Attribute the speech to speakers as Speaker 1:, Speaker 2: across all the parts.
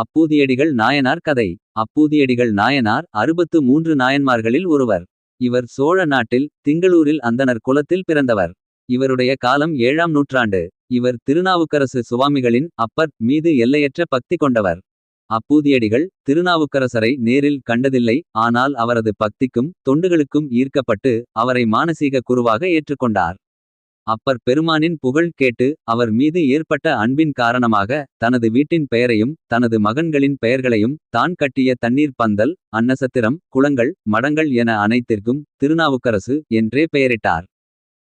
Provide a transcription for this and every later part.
Speaker 1: அப்பூதியடிகள் நாயனார் கதை அப்பூதியடிகள் நாயனார் அறுபத்து மூன்று நாயன்மார்களில் ஒருவர். இவர் சோழ நாட்டில் திங்களூரில் அந்தனர் குலத்தில் பிறந்தவர். இவருடைய காலம் ஏழாம் நூற்றாண்டு. இவர் திருநாவுக்கரசு சுவாமிகளின் அப்பர் மீது எல்லையற்ற பக்தி கொண்டவர். அப்பூதியடிகள் திருநாவுக்கரசரை நேரில் கண்டதில்லை. ஆனால் அவரது பக்திக்கும் தொண்டுகளுக்கும் ஈர்க்கப்பட்டு. அவரை மானசீக குருவாக ஏற்றுக்கொண்டார். அப்பர் பெருமானின் புகழ் கேட்டு அவர் மீது ஏற்பட்ட அன்பின் காரணமாக. தனது வீட்டின் பெயரையும் தனது மகன்களின் பெயர்களையும். தான் கட்டிய தண்ணீர் பந்தல் அன்னசத்திரம் குளங்கள். மடங்கள் என அனைத்திற்கும் திருநாவுக்கரசு என்றே பெயரிட்டார்.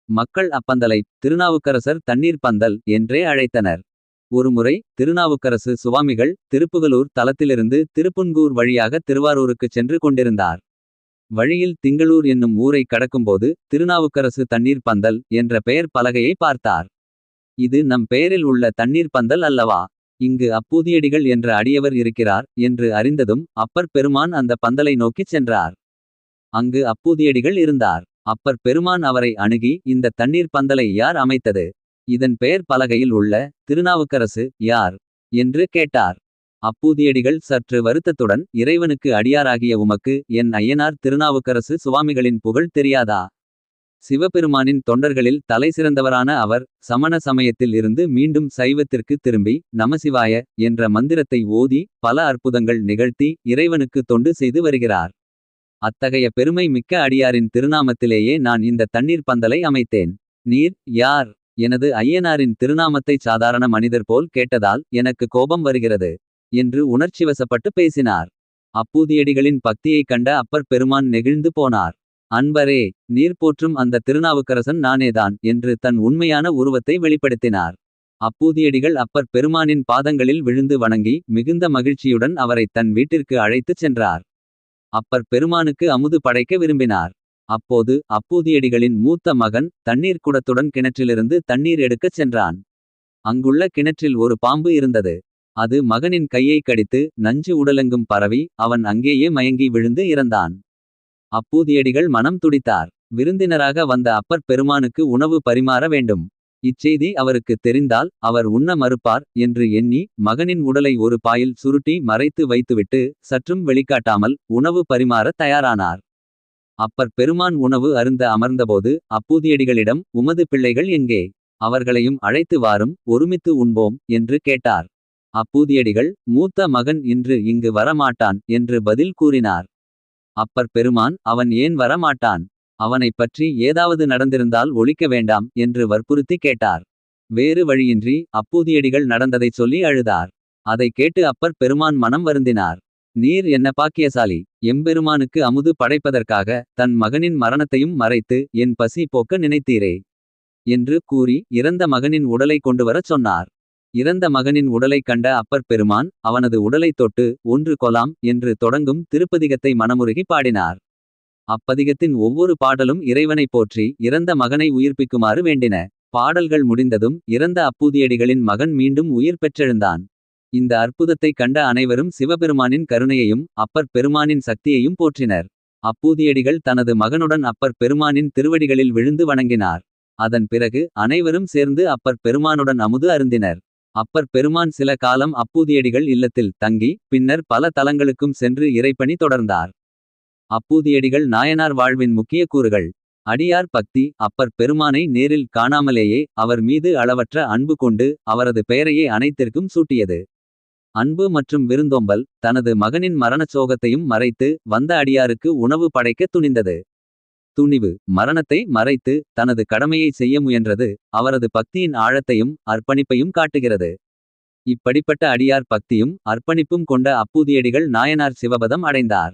Speaker 1: மக்கள் அப்பந்தலை திருநாவுக்கரசர் தண்ணீர் பந்தல் என்றே அழைத்தனர். ஒருமுறை திருநாவுக்கரசு சுவாமிகள் திருப்புகலூர் தலத்திலிருந்து. திருப்புன்கூர் வழியாக திருவாரூருக்குச் சென்று கொண்டிருந்தார். வழியில் திங்களூர் என்னும் ஊரை கடக்கும்போது. திருநாவுக்கரசு தண்ணீர் பந்தல் என்ற பெயர் பலகையை பார்த்தார். இது நம் பெயரில் உள்ள தண்ணீர் பந்தல் அல்லவா. இங்கு அப்பூதியடிகள் என்ற அடியவர் இருக்கிறார். என்று அறிந்ததும் அப்பர் பெருமான் அந்த பந்தலை நோக்கிச் சென்றார். அங்கு அப்பூதியடிகள் இருந்தார். அப்பர் பெருமான் அவரை அணுகி இந்த தண்ணீர் பந்தலை யார் அமைத்தது. இதன் பெயர் பலகையில் உள்ள திருநாவுக்கரசு யார். என்று கேட்டார். அப்பூதியடிகள் சற்று வருத்தத்துடன் இறைவனுக்கு அடியாராகிய உமக்கு. என் ஐயனார் திருநாவுக்கரசு சுவாமிகளின் புகழ் தெரியாதா. சிவபெருமானின் தொண்டர்களில் தலை சிறந்தவரான அவர். சமண சமயத்தில் இருந்து மீண்டும் சைவத்திற்கு திரும்பி. நமசிவாய என்ற மந்திரத்தை ஓதி பல அற்புதங்கள் நிகழ்த்தி. இறைவனுக்கு தொண்டு செய்து வருகிறார். அத்தகைய பெருமை மிக்க அடியாரின் திருநாமத்திலேயே நான் இந்த தண்ணீர் பந்தலை அமைத்தேன். நீர் யார் எனது ஐயனாரின் திருநாமத்தைச் சாதாரண மனிதர் போல் கேட்டதால். எனக்கு கோபம் வருகிறது. என்று உணர்ச்சிவசப்பட்டு பேசினார். அப்பூதியடிகளின் பக்தியைக் கண்ட அப்பர் பெருமான் நெகிழ்ந்து போனார். அன்பரே நீர் போற்றும் அந்த திருநாவுக்கரசன் நானேதான். என்று தன் உண்மையான உருவத்தை வெளிப்படுத்தினார். அப்பூதியடிகள் அப்பர் பெருமானின் பாதங்களில் விழுந்து வணங்கி. மிகுந்த மகிழ்ச்சியுடன் அவரை தன் வீட்டிற்கு அழைத்துச் சென்றார். அப்பர் பெருமானுக்கு அமுது படைக்க விரும்பினார். அப்போது அப்பூதியடிகளின் மூத்த மகன் தண்ணீர் குடத்துடன் கிணற்றிலிருந்து தண்ணீர் எடுக்கச் சென்றான். அங்குள்ள கிணற்றில் ஒரு பாம்பு இருந்தது. அது மகனின் கையை கடித்து நஞ்சு உடலெங்கும் பரவி. அவன் அங்கேயே மயங்கி விழுந்து இறந்தான். அப்பூதியடிகள் மனம் துடித்தார். விருந்தினராக வந்த அப்பர் பெருமானுக்கு உணவு பரிமாற வேண்டும். இச்செய்தி அவருக்கு தெரிந்தால் அவர் உண்ண மறுப்பார். என்று எண்ணி மகனின் உடலை ஒரு பாயில் சுருட்டி மறைத்து வைத்துவிட்டு. சற்றும் வெளிக்காட்டாமல் உணவு பரிமாறத் தயாரானார். அப்பர் பெருமான் உணவு அருந்த அமர்ந்தபோது. அப்பூதியடிகளிடம் உமது பிள்ளைகள் எங்கே. அவர்களையும் அழைத்து வாரும் ஒருமித்து உண்போம் என்று கேட்டார். அப்பூதியடிகள் மூத்த மகன் இன்று இங்கு வரமாட்டான். என்று பதில் கூறினார். அப்பர் பெருமான் அவன் ஏன் வரமாட்டான் அவனைப் பற்றி ஏதாவது நடந்திருந்தால் ஒழிக்க வேண்டாம். என்று வற்புறுத்தி கேட்டார். வேறு வழியின்றி அப்பூதியடிகள் நடந்ததைச் சொல்லி அழுதார். அதைக் கேட்டு அப்பர் பெருமான் மனம் வருந்தினார். நீர் என்ன பாக்கியசாலி எம்பெருமானுக்கு அமுது படைப்பதற்காக. தன் மகனின் மரணத்தையும் மறைத்து என் பசி போக்க நினைத்தீரே. என்று கூறி இறந்த மகனின் உடலை கொண்டுவரச் சொன்னார். இறந்த மகனின் உடலைக் கண்ட அப்பர் பெருமான். அவனது உடலைத் தொட்டு ஒன்று கொலாம் என்று தொடங்கும் திருப்பதிகத்தை மனமுருகி பாடினார். அப்பதிகத்தின் ஒவ்வொரு பாடலும் இறைவனைப் போற்றி. இறந்த மகனை உயிர்ப்பிக்குமாறு வேண்டின. பாடல்கள் முடிந்ததும் இறந்த அப்பூதியடிகளின் மகன் மீண்டும் உயிர் பெற்றெழுந்தான். இந்த அற்புதத்தைக் கண்ட அனைவரும் சிவபெருமானின் கருணையையும். அப்பர் பெருமானின் சக்தியையும் போற்றினர். அப்பூதியடிகள் தனது மகனுடன் அப்பர் பெருமானின் திருவடிகளில் விழுந்து வணங்கினார். அதன் பிறகு அனைவரும் சேர்ந்து அப்பர் பெருமானுடன் அமுது அருந்தினர். அப்பர் பெருமான் சில காலம் அப்பூதியடிகள் இல்லத்தில் தங்கி. பின்னர் பல தலங்களுக்கும் சென்று இறைப்பணி தொடர்ந்தார். அப்பூதியடிகள் நாயனார் வாழ்வின் முக்கிய கூறுகள். அடியார் பக்தி அப்பர் பெருமானை நேரில் காணாமலேயே. அவர் மீது அளவற்ற அன்பு கொண்டு அவரது பெயரையே அனைத்திற்கும் சூட்டியது. அன்பு மற்றும் விருந்தோம்பல் தனது மகனின் மரணச் சோகத்தையும் மறைத்து. வந்த அடியாருக்கு உணவு படைக்க துணிந்தது. துணிவு மரணத்தை மறைத்து தனது கடமையை செய்ய முயன்றது. அவரது பக்தியின் ஆழத்தையும் அர்ப்பணிப்பையும் காட்டுகிறது. இப்படிப்பட்ட அடியார் பக்தியும் அர்ப்பணிப்பும் கொண்ட அப்பூதியடிகள் நாயனார் சிவபதம் அடைந்தார்.